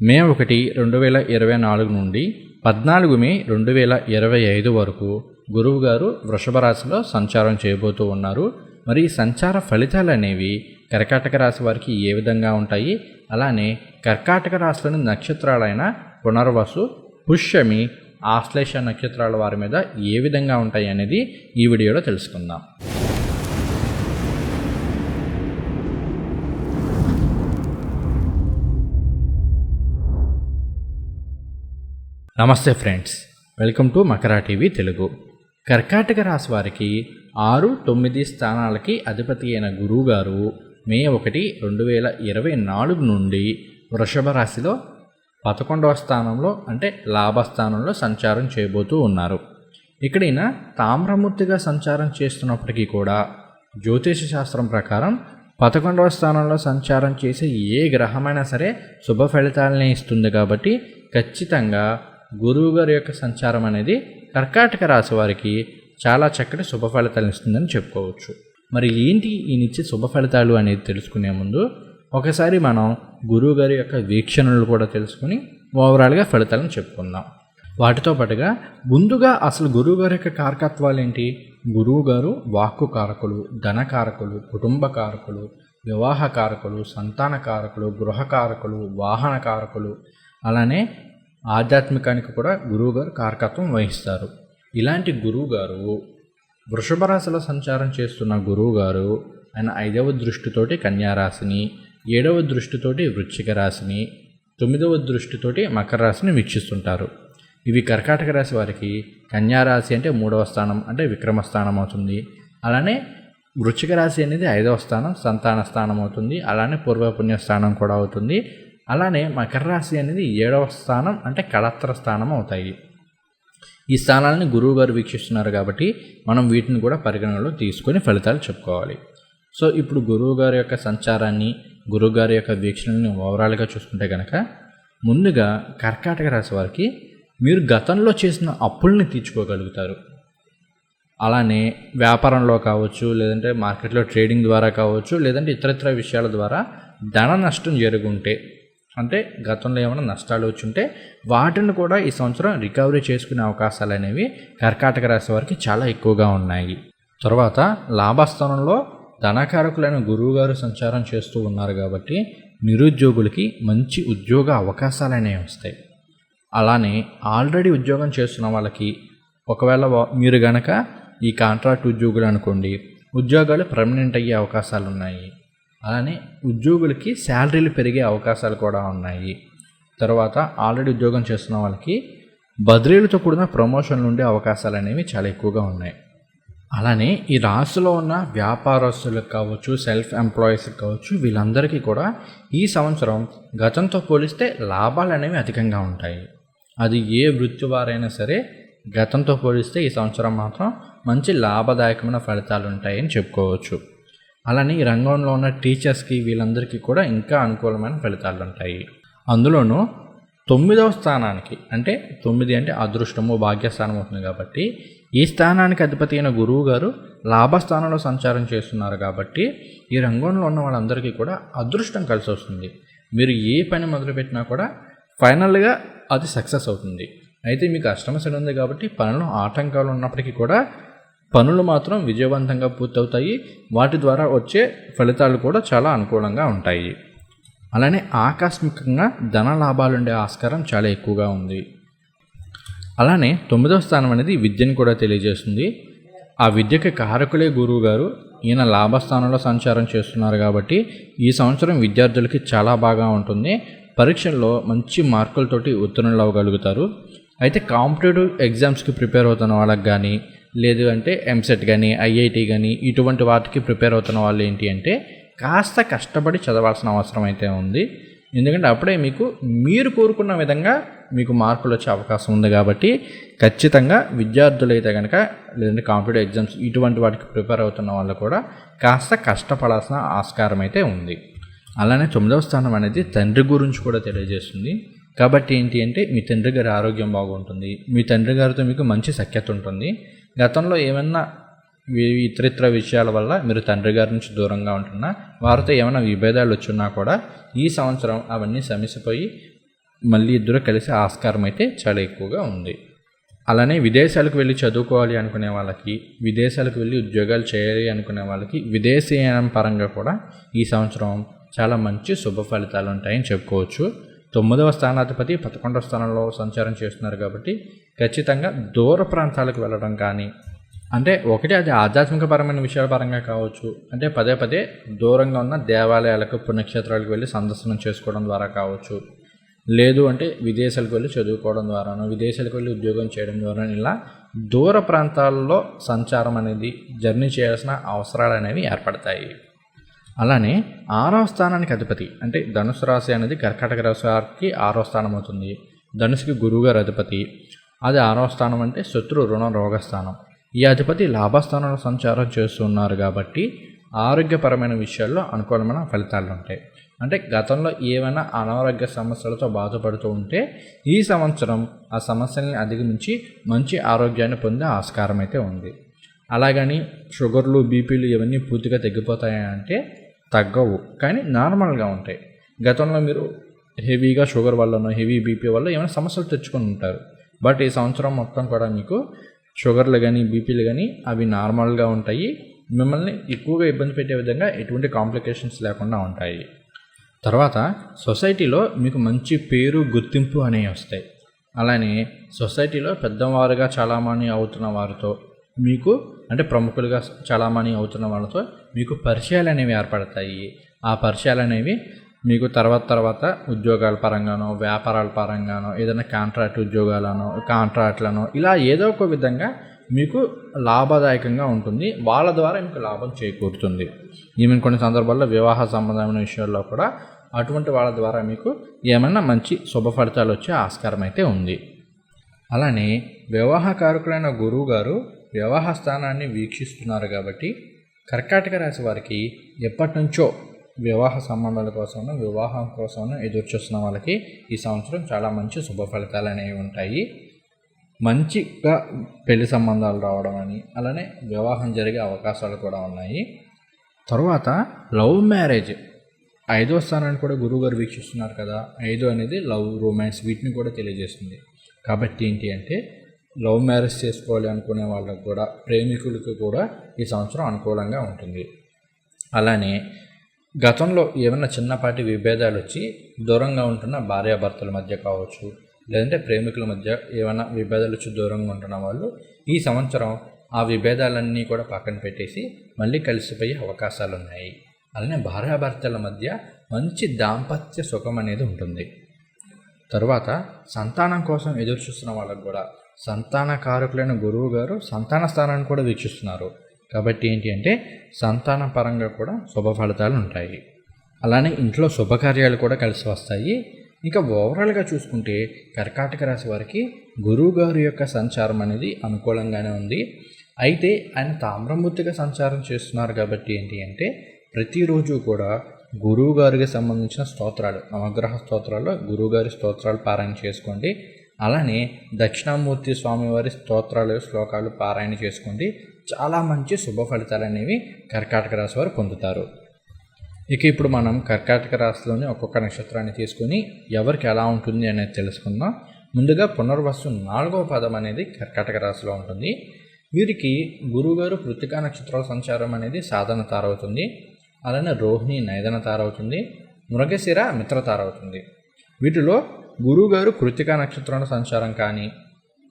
మే ఒకటి రెండు వేల ఇరవై నాలుగు నుండి పద్నాలుగు మే రెండు వేల ఇరవై ఐదు వరకు గురువుగారు వృషభ రాశిలో సంచారం చేయబోతూ ఉన్నారు. మరి సంచార ఫలితాలు అనేవి కర్కాటక రాశి వారికి ఏ విధంగా ఉంటాయి? అలానే కర్కాటక రాశిలోని నక్షత్రాలైన పునర్వసు పుష్యమి ఆశ్లేష నక్షత్రాల వారి మీద ఏ విధంగా ఉంటాయి అనేది ఈ వీడియోలో తెలుసుకుందాం. నమస్తే friends. Welcome to Makara TV Telugu. కర్కాటక రాశి వారికి ఆరు తొమ్మిది స్థానాలకి అధిపతి అయిన గురువు గారు మే ఒకటి రెండు వేల ఇరవై నాలుగు నుండి వృషభ రాశిలో పదకొండవ స్థానంలో అంటే లాభస్థానంలో సంచారం చేయబోతూ ఉన్నారు. ఇక్కడైనా తామ్రమూర్తిగా సంచారం చేస్తున్నప్పటికీ కూడా జ్యోతిష శాస్త్రం ప్రకారం పదకొండవ స్థానంలో సంచారం చేసే ఏ గ్రహమైనా సరే శుభ ఫలితాలనే ఇస్తుంది కాబట్టి ఖచ్చితంగా గురువు గారి యొక్క సంచారం అనేది కర్కాటక రాశి వారికి చాలా చక్కటి శుభ ఫలితాలు ఇస్తుందని చెప్పుకోవచ్చు. మరి ఏంటి ఈ నిత్య శుభ ఫలితాలు అనేది తెలుసుకునే ముందు ఒకసారి మనం గురువు గారి యొక్క వీక్షణలు కూడా తెలుసుకుని ఓవరాల్గా ఫలితాలను చెప్పుకుందాం. వాటితో పాటుగా ముందుగా అసలు గురువు గారి యొక్క కారకత్వాలు ఏంటి? గురువు గారు వాక్కు కారకులు ధన కారకులు కుటుంబ కారకులు వివాహ కారకులు సంతాన కారకులు గృహ కారకులు వాహన కారకులు అలానే ఆధ్యాత్మికానికి కూడా గురువు గారు కారకత్వం వహిస్తారు. ఇలాంటి గురువు గారు వృషభ రాశిలో సంచారం చేస్తున్న గురువు గారు ఆయన ఐదవ దృష్టితోటి కన్యారాశిని ఏడవ దృష్టితోటి వృశ్చిక రాశిని తొమ్మిదవ దృష్టితోటి మకర రాశిని వీక్షిస్తుంటారు. ఇవి కర్కాటక రాశి వారికి కన్యారాశి అంటే మూడవ స్థానం అంటే విక్రమ స్థానం అవుతుంది. అలానే వృశ్చిక రాశి అనేది ఐదవ స్థానం సంతాన స్థానం అవుతుంది. అలానే పూర్వపుణ్య స్థానం కూడా అవుతుంది. అలానే మకర రాశి అనేది ఏడవ స్థానం అంటే కళత్ర స్థానం అవుతాయి. ఈ స్థానాలని గురువు గారు వీక్షిస్తున్నారు కాబట్టి మనం వీటిని కూడా పరిగణనలో తీసుకొని ఫలితాలు చెప్పుకోవాలి. సో ఇప్పుడు గురువు గారి యొక్క సంచారాన్ని గురువు గారి యొక్క వీక్షణని ఓవరాల్గా చూసుకుంటే కనుక ముందుగా కర్కాటక రాశి వారికి మీరు గతంలో చేసిన అప్పుల్ని తీర్చుకోగలుగుతారు. అలానే వ్యాపారంలో కావచ్చు లేదంటే మార్కెట్లో ట్రేడింగ్ ద్వారా కావచ్చు లేదంటే ఇతరత్ర విషయాల ద్వారా ధన నష్టం జరుగుంటే అంటే గతంలో ఏమైనా నష్టాలు వచ్చి ఉంటే వాటిని కూడా ఈ సంవత్సరం రికవరీ చేసుకునే అవకాశాలు అనేవి కర్కాటక రాశి వారికి చాలా ఎక్కువగా ఉన్నాయి. తర్వాత లాభస్థానంలో ధనకారకులైన గురువు గారు సంచారం చేస్తూ ఉన్నారు కాబట్టి నిరుద్యోగులకి మంచి ఉద్యోగ అవకాశాలు అనేవి వస్తాయి. అలానే ఆల్రెడీ ఉద్యోగం చేస్తున్న వాళ్ళకి ఒకవేళ మీరు గనక ఈ కాంట్రాక్ట్ ఉద్యోగులు అనుకోండి ఉద్యోగాలు పర్మనెంట్ అయ్యే అవకాశాలు ఉన్నాయి. అలానే ఉద్యోగులకి శాలరీలు పెరిగే అవకాశాలు కూడా ఉన్నాయి. తర్వాత ఆల్రెడీ ఉద్యోగం చేస్తున్న వాళ్ళకి బదిలీలతో కూడిన ప్రమోషన్లు ఉండే అవకాశాలు అనేవి చాలా ఎక్కువగా ఉన్నాయి. అలానే ఈ రాశిలో ఉన్న వ్యాపారస్తులకు కావచ్చు సెల్ఫ్ ఎంప్లాయీస్కి కావచ్చు వీళ్ళందరికీ కూడా ఈ సంవత్సరం గతంతో పోలిస్తే లాభాలు అనేవి అధికంగా ఉంటాయి. అది ఏ వృత్తి వారైనా సరే గతంతో పోలిస్తే ఈ సంవత్సరం మాత్రం మంచి లాభదాయకమైన ఫలితాలు ఉంటాయని చెప్పుకోవచ్చు. అలానే ఈ రంగంలో ఉన్న టీచర్స్కి వీళ్ళందరికీ కూడా ఇంకా అనుకూలమైన ఫలితాలు ఉంటాయి. అందులోనూ తొమ్మిదవ స్థానానికి అంటే తొమ్మిది అంటే అదృష్టము భాగ్యస్థానం అవుతుంది కాబట్టి ఈ స్థానానికి అధిపతి అయిన గురువు గారు లాభస్థానంలో సంచారం చేస్తున్నారు కాబట్టి ఈ రంగంలో ఉన్న వాళ్ళందరికీ కూడా అదృష్టం కలిసి వస్తుంది. మీరు ఏ పని మొదలుపెట్టినా కూడా ఫైనల్గా అది సక్సెస్ అవుతుంది. అయితే మీకు అష్టమ శని ఉంది కాబట్టి పనులు ఆటంకాలు ఉన్నప్పటికీ కూడా పనులు మాత్రం విజయవంతంగా పూర్తవుతాయి. వాటి ద్వారా వచ్చే ఫలితాలు కూడా చాలా అనుకూలంగా ఉంటాయి. అలానే ఆకస్మికంగా ధన లాభాలు ఉండే ఆస్కారం చాలా ఎక్కువగా ఉంది. అలానే తొమ్మిదవ స్థానం అనేది విద్యను కూడా తెలియజేస్తుంది. ఆ విద్యకి కారకులే గురువు గారు ఈయన లాభస్థానంలో సంచారం చేస్తున్నారు కాబట్టి ఈ సంవత్సరం విద్యార్థులకి చాలా బాగా ఉంటుంది. పరీక్షల్లో మంచి మార్కులతోటి ఉత్తీర్ణులు అవ్వగలుగుతారు. అయితే కాంపిటేటివ్ ఎగ్జామ్స్కి ప్రిపేర్ అవుతున్న వాళ్ళకి కానీ లేదు అంటే ఎంసెట్ కానీ ఐఐటి కానీ ఇటువంటి వాటికి ప్రిపేర్ అవుతున్న వాళ్ళు ఏంటి అంటే కాస్త కష్టపడి చదవాల్సిన అవసరం అయితే ఉంది. ఎందుకంటే అప్పుడే మీకు మీరు కోరుకున్న విధంగా మీకు మార్కులు వచ్చే అవకాశం ఉంది కాబట్టి ఖచ్చితంగా విద్యార్థులు అయితే కనుక లేదంటే కాంపిటేటివ్ ఎగ్జామ్స్ ఇటువంటి వాటికి ప్రిపేర్ అవుతున్న వాళ్ళు కూడా కాస్త కష్టపడాల్సిన ఆస్కారం అయితే ఉంది. అలానే తొమ్మిదవ స్థానం అనేది తండ్రి గురించి కూడా తెలియజేస్తుంది. కాబట్టి ఏంటి అంటే మీ తండ్రి గారి ఆరోగ్యం బాగుంటుంది. మీ తండ్రి గారితో మీకు మంచి సఖ్యత ఉంటుంది. గతంలో ఏమన్నా వి- ఇతరితర విషయాల వల్ల మీరు తండ్రి గారి నుంచి దూరంగా ఉంటున్నా వారితో ఏమైనా విభేదాలు వచ్చినా కూడా ఈ సంవత్సరం అవన్నీ సమసిపోయి మళ్ళీ ఇద్దరు కలిసి ఆస్కారం అయితే చాలా ఎక్కువగా ఉంది. అలానే విదేశాలకు వెళ్ళి చదువుకోవాలి అనుకునే వాళ్ళకి విదేశాలకు వెళ్ళి ఉద్యోగాలు చేయాలి అనుకునే వాళ్ళకి విదేశీయానం పరంగా కూడా ఈ సంవత్సరం చాలా మంచి శుభ ఫలితాలు ఉంటాయని చెప్పుకోవచ్చు. తొమ్మిదవ స్థానాధిపతి పదకొండవ స్థానంలో సంచారం చేస్తున్నారు కాబట్టి ఖచ్చితంగా దూర ప్రాంతాలకు వెళ్ళడం కానీ అంటే ఒకటి అది ఆధ్యాత్మికపరమైన విషయాల పరంగా కావచ్చు అంటే పదే పదే దూరంగా ఉన్న దేవాలయాలకు పుణ్యక్షేత్రాలకు వెళ్ళి సందర్శనం చేసుకోవడం ద్వారా కావచ్చు. లేదు అంటే విదేశాలకు వెళ్ళి చదువుకోవడం ద్వారాను విదేశాలకు వెళ్ళి ఉద్యోగం చేయడం ద్వారా ఇలా దూర ప్రాంతాల్లో సంచారం అనేది జర్నీ చేయాల్సిన అవసరాలు అనేవి ఏర్పడతాయి. అలానే ఆరవ స్థానానికి అధిపతి అంటే ధనుసు రాశి అనేది కర్కాటక రాశి వారికి ఆరవ స్థానం అవుతుంది. ధనుసుకి గురువుగారు అధిపతి. అది ఆరవ స్థానం అంటే శత్రు రుణ రోగస్థానం ఈ అధిపతి లాభస్థానంలో సంచారం చేస్తున్నారు కాబట్టి ఆరోగ్యపరమైన విషయాల్లో అనుకూలమైన ఫలితాలు ఉంటాయి. అంటే గతంలో ఏమైనా అనారోగ్య సమస్యలతో బాధపడుతూ ఉంటే ఈ సంవత్సరం ఆ సమస్యల్ని అధిగమించి మంచి ఆరోగ్యాన్ని పొందే ఆస్కారం అయితే ఉంది. అలాగని షుగర్లు బీపీలు ఇవన్నీ పూర్తిగా తగ్గిపోతాయా అంటే తగ్గవు. కానీ నార్మల్గా ఉంటాయి. గతంలో మీరు హెవీగా షుగర్ వల్లనో హెవీ బీపీ వల్ల ఏమైనా సమస్యలు తెచ్చుకొని ఉంటారు. బట్ ఈ సంవత్సరం మొత్తం కూడా మీకు షుగర్లు కానీ బీపీలు కానీ అవి నార్మల్గా ఉంటాయి. మిమ్మల్ని ఎక్కువగా ఇబ్బంది పెట్టే విధంగా ఎటువంటి కాంప్లికేషన్స్ లేకుండా ఉంటాయి. తర్వాత సొసైటీలో మీకు మంచి పేరు గుర్తింపు అనేవి వస్తాయి. అలానే సొసైటీలో పెద్దవారుగా చాలామంది అవుతున్న వారితో మీకు అంటే ప్రముఖులుగా చలామణి అవుతున్న వాళ్ళతో మీకు పరిచయాలు అనేవి ఏర్పడతాయి. ఆ పరిచయాలు అనేవి మీకు తర్వాత తర్వాత ఉద్యోగాల పరంగానో వ్యాపారాల పరంగానో ఏదైనా కాంట్రాక్ట్ ఉద్యోగాలనో కాంట్రాక్ట్లనో ఇలా ఏదో ఒక విధంగా మీకు లాభదాయకంగా ఉంటుంది. వాళ్ళ ద్వారా మీకు లాభం చేకూరుతుంది. ఈవెన్ కొన్ని సందర్భాల్లో వివాహ సంబంధమైన విషయాల్లో కూడా అటువంటి వాళ్ళ ద్వారా మీకు ఏమైనా మంచి శుభ ఫలితాలు వచ్చే ఆస్కారం అయితే ఉంది. అలానే వివాహకారకులైన గురువు గారు వివాహ స్థానాన్ని వీక్షిస్తున్నారు కాబట్టి కర్కాటక రాశి వారికి ఎప్పటి నుంచో వివాహ సంబంధాల కోసం వివాహం కోసం ఎదురు చూస్తున్న వాళ్ళకి ఈ సంవత్సరం చాలా మంచి శుభ ఫలితాలు అనేవి ఉంటాయి. మంచిగా పెళ్ళి సంబంధాలు రావడం అని అలానే వివాహం జరిగే అవకాశాలు కూడా ఉన్నాయి. తర్వాత లవ్ మ్యారేజ్. ఐదో స్థానాన్ని కూడా గురువుగారు వీక్షిస్తున్నారు కదా. ఐదో అనేది లవ్ రొమాన్స్ వీటిని కూడా తెలియజేస్తుంది. కాబట్టి ఏంటి అంటే లవ్ మ్యారేజ్ చేసుకోవాలి అనుకునే వాళ్ళకు కూడా ప్రేమికులకు కూడా ఈ సంవత్సరం అనుకూలంగా ఉంటుంది. అలానే గతంలో ఏమైనా చిన్నపాటి విభేదాలు వచ్చి దూరంగా ఉంటున్న భార్యాభర్తల మధ్య కావచ్చు లేదంటే ప్రేమికుల మధ్య ఏమైనా విభేదాలు వచ్చి దూరంగా ఉంటున్న వాళ్ళు ఈ సంవత్సరం ఆ విభేదాలన్నీ కూడా పక్కన పెట్టేసి మళ్ళీ కలిసిపోయే అవకాశాలు ఉన్నాయి. అలానే భార్యాభర్తల మధ్య మంచి దాంపత్య సుఖం అనేది ఉంటుంది. తరువాత సంతానం కోసం ఎదురు చూస్తున్న వాళ్ళకు కూడా సంతాన కారకులైన గురువు గారు సంతాన స్థానాన్ని కూడా వీక్షిస్తున్నారు. కాబట్టి ఏంటి అంటే సంతాన పరంగా కూడా శుభ ఫలితాలు ఉంటాయి. అలానే ఇంట్లో శుభకార్యాలు కూడా కలిసి వస్తాయి. ఇంకా ఓవరాల్గా చూసుకుంటే కర్కాటక రాశి వారికి గురువు గారి యొక్క సంచారం అనేది అనుకూలంగానే ఉంది. అయితే ఆయన తామ్రమూర్తిగా సంచారం చేస్తున్నారు కాబట్టి ఏంటి అంటే ప్రతిరోజు కూడా గురువు గారికి సంబంధించిన స్తోత్రాలు నవగ్రహ స్తోత్రాల్లో గురువుగారి స్తోత్రాలు పారాయణ చేసుకోండి. అలానే దక్షిణామూర్తి స్వామివారి స్తోత్రాలు శ్లోకాలు పారాయణ చేసుకోండి చాలా మంచి శుభ ఫలితాలు అనేవి కర్కాటక రాశి వారు పొందుతారు. ఇక ఇప్పుడు మనం కర్కాటక రాశిలోని ఒక్కొక్క నక్షత్రాన్ని తీసుకుని ఎవరికి ఎలా ఉంటుంది అనేది తెలుసుకుందాం. ముందుగా పునర్వసు నాలుగవ పదం అనేది కర్కాటక రాశిలో ఉంటుంది. వీరికి గురువుగారు కృతికా నక్షత్రాల సంచారం అనేది సాధన తారవుతుంది. అలానే రోహిణి నైదన తారవుతుంది. మృగశిర మిత్ర తారవుతుంది. వీటిలో గురువుగారు కృతికా నక్షత్రాల సంచారం కానీ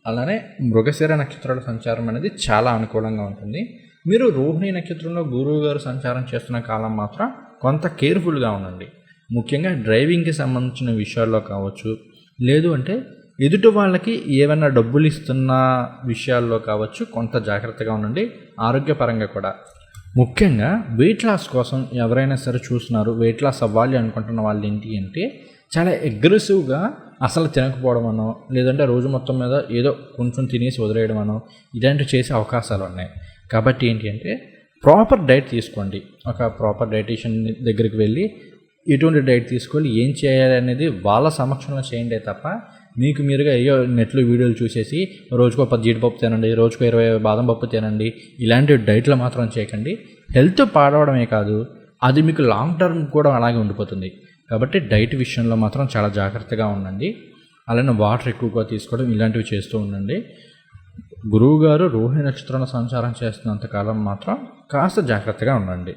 అలానే మృగశిర నక్షత్రాల సంచారం అనేది చాలా అనుకూలంగా ఉంటుంది. మీరు రోహిణి నక్షత్రంలో గురువు గారు సంచారం చేస్తున్న కాలం మాత్రం కొంత కేర్ఫుల్గా ఉండండి. ముఖ్యంగా డ్రైవింగ్కి సంబంధించిన విషయాల్లో కావచ్చు లేదు అంటే ఎదుటి వాళ్ళకి ఏమైనా డబ్బులు ఇస్తున్న విషయాల్లో కావచ్చు కొంత జాగ్రత్తగా ఉండండి ఆరోగ్యపరంగా కూడా. ముఖ్యంగా వెయిట్ లాస్ కోసం ఎవరైనా సరే చూస్తున్నారు వెయిట్ లాస్ అవ్వాలి అనుకుంటున్న వాళ్ళు ఏంటి అంటే చాలా అగ్రెసివ్గా అసలు తినకపోవడం అనో లేదంటే రోజు మొత్తం మీద ఏదో కొంచెం తినేసి వదిలేయడం అనో ఇలాంటివి చేసే అవకాశాలు ఉన్నాయి. కాబట్టి ఏంటి అంటే ప్రాపర్ డైట్ తీసుకోండి. ఒక ప్రాపర్ డైటీషియన్ దగ్గరికి వెళ్ళి ఎటువంటి డైట్ తీసుకోవాలి ఏం చేయాలి అనేది వాళ్ళ సమక్షంలో చేయండి తప్ప మీకు మీరుగా అయ్యో నెట్లో వీడియోలు చూసేసి రోజుకో పది జీడిపప్పు తినండి రోజుకో ఇరవై బాదం పప్పు తినండి ఇలాంటి డైట్లు మాత్రం చేయకండి. హెల్త్ పాడవడమే కాదు అది మీకు లాంగ్ టర్మ్ కూడా అలాగే ఉండిపోతుంది. కాబట్టి డైట్ విషయంలో మాత్రం చాలా జాగ్రత్తగా ఉండండి. అలానే వాటర్ ఎక్కువగా తీసుకోవడం ఇలాంటివి చేస్తూ ఉండండి. గురువుగారు రోహిణి నక్షత్రాన్ని సంచారం చేస్తున్నంత కాలం మాత్రం కాస్త జాగ్రత్తగా ఉండండి.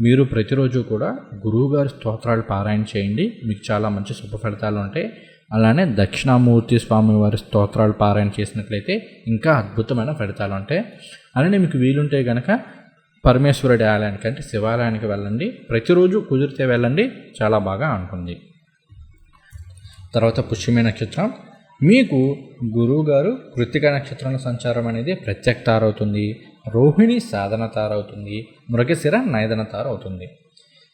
మీరు ప్రతిరోజు కూడా గురువుగారి స్తోత్రాలు పారాయణ చేయండి. మీకు చాలా మంచి శుభ ఫలితాలు ఉంటాయి. అలానే దక్షిణామూర్తి స్వామి వారి స్తోత్రాలు పారాయణ చేసినట్లయితే ఇంకా అద్భుతమైన ఫలితాలు ఉంటాయి. అలానే మీకు వీలుంటే కనుక పరమేశ్వరుడి ఆలయానికి అంటే శివాలయానికి వెళ్ళండి. ప్రతిరోజు కుదిరితే వెళ్ళండి. చాలా బాగా ఉంటుంది తర్వాత పుష్యమి నక్షత్రం. మీకు గురువుగారు కృతిక నక్షత్రంలో సంచారం అనేది ప్రత్యేక తారవుతుంది రోహిణి సాధన తారవుతుంది మృగశిర నైదన తారవుతుంది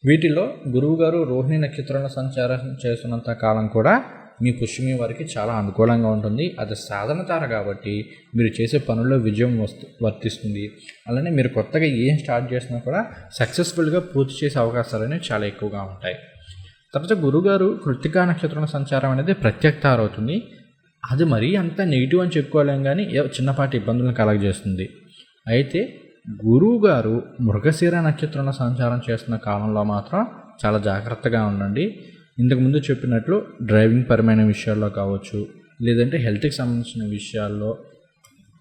వీటిలో గురువుగారు రోహిణి నక్షత్రంలో సంచారం చేస్తున్నంత కాలం కూడా మీ పుష్యమి వారికి చాలా అనుకూలంగా ఉంటుంది. అది సాధన తార కాబట్టి మీరు చేసే పనుల్లో విజయం వస్తు వర్తిస్తుంది. అలానే మీరు కొత్తగా ఏం స్టార్ట్ చేసినా కూడా సక్సెస్ఫుల్గా పూర్తి చేసే అవకాశాలు అనేవి చాలా ఎక్కువగా ఉంటాయి. తర్వాత గురుగారు కృతికా నక్షత్రం సంచారం అనేది ప్రత్యక్తారు అవుతుంది అది మరీ అంత నెగిటివ్ అని చెప్పుకోలేం కానీ చిన్నపాటి ఇబ్బందులను కలగజేస్తుంది. అయితే గురువు గారు మృగశీర నక్షత్రంలో సంచారం చేస్తున్న కాలంలో మాత్రం చాలా జాగ్రత్తగా ఉండండి. ఇంతకుముందు చెప్పినట్లు డ్రైవింగ్ పరమైన విషయాల్లో కావచ్చు లేదంటే హెల్త్కి సంబంధించిన విషయాల్లో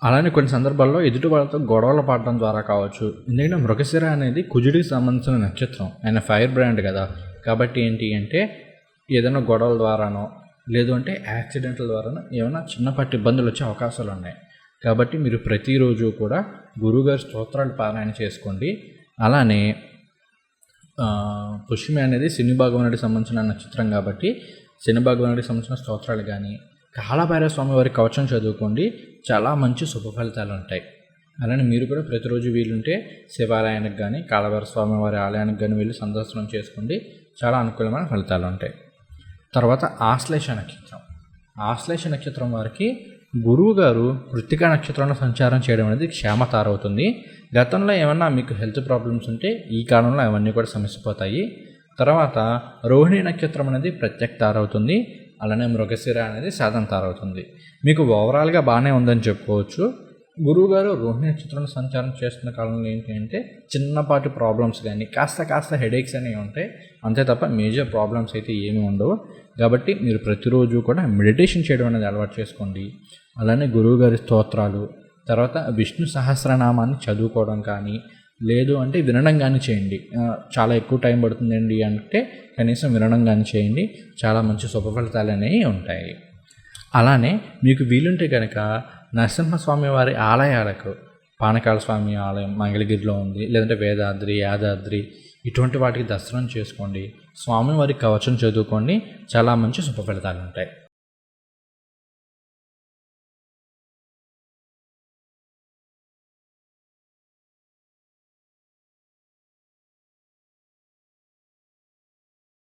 అలానే కొన్ని సందర్భాల్లో ఎదుటి వాళ్ళతో గొడవలు పడడం ద్వారా కావచ్చు. ఎందుకంటే మృగశిర అనేది కుజుడికి సంబంధించిన నక్షత్రం ఆయన ఫైర్ బ్రాండ్ కదా. కాబట్టి ఏంటి అంటే ఏదైనా గొడవల ద్వారానో లేదు అంటే యాక్సిడెంట్ల ద్వారానో ఏమైనా చిన్నపాటి ఇబ్బందులు వచ్చే అవకాశాలు ఉన్నాయి. కాబట్టి మీరు ప్రతిరోజు కూడా గురువుగారి స్తోత్రాలు పారాయణ చేసుకోండి. అలానే పుష్యమి అనేది శని భగవానుడికి సంబంధించిన నక్షత్రం కాబట్టి శని భగవానుడికి సంబంధించిన స్తోత్రాలు కానీ కాళభైరవ స్వామి వారి కవచం చదువుకోండి. చాలా మంచి శుభ ఫలితాలు ఉంటాయి. అలానే మీరు కూడా ప్రతిరోజు వీలుంటే శివాలయానికి కానీ కాళభైరవ స్వామి వారి ఆలయానికి కానీ వెళ్ళి సందర్శనం చేసుకోండి. చాలా అనుకూలమైన ఫలితాలు ఉంటాయి. తర్వాత ఆశ్లేష నక్షత్రం. ఆశ్లేష నక్షత్రం వారికి గురువు గారు కృత్తిక నక్షత్రంలో సంచారం చేయడం అనేది క్షేమతార అవుతుంది గతంలో ఏమన్నా మీకు హెల్త్ ప్రాబ్లమ్స్ ఉంటే ఈ కాలంలో అవన్నీ కూడా సమస్యపోతాయి తర్వాత రోహిణి నక్షత్రం అనేది ప్రత్యక్ష తార అవుతుంది అలానే మృగశిర అనేది సాధన తార అవుతుంది మీకు ఓవరాల్గా బాగానే ఉందని చెప్పుకోవచ్చు. గురువుగారు రోహిణి నక్షత్రంలో సంచారం చేస్తున్న కాలంలో ఏంటి అంటే చిన్నపాటి ప్రాబ్లమ్స్ కానీ కాస్త కాస్త హెడేక్స్ అనేవి ఉంటాయి. అంతే తప్ప మేజర్ ప్రాబ్లమ్స్ అయితే ఏమీ ఉండవు. కాబట్టి మీరు ప్రతిరోజు కూడా మెడిటేషన్ చేయడం అనేది అలవాటు చేసుకోండి. అలానే గురువుగారి స్తోత్రాలు తర్వాత విష్ణు సహస్రనామాన్ని చదువుకోవడం కానీ లేదు అంటే వినడం కానీ చేయండి చాలా ఎక్కువ టైం పడుతుందండి అంటే కనీసం వినడం కానీ చేయండి. చాలా మంచి శుభ ఫలితాలు అనేవి ఉంటాయి. అలానే మీకు వీలుంటే కనుక నరసింహస్వామి వారి ఆలయాలకు పానకాల స్వామి ఆలయం మంగళగిరిలో ఉంది లేదంటే వేదాద్రి యాదాద్రి ఇటువంటి వాటికి దర్శనం చేసుకోండి. స్వామివారి కవచం చదువుకోండి. చాలా మంచి శుభ ఫలితాలు ఉంటాయి.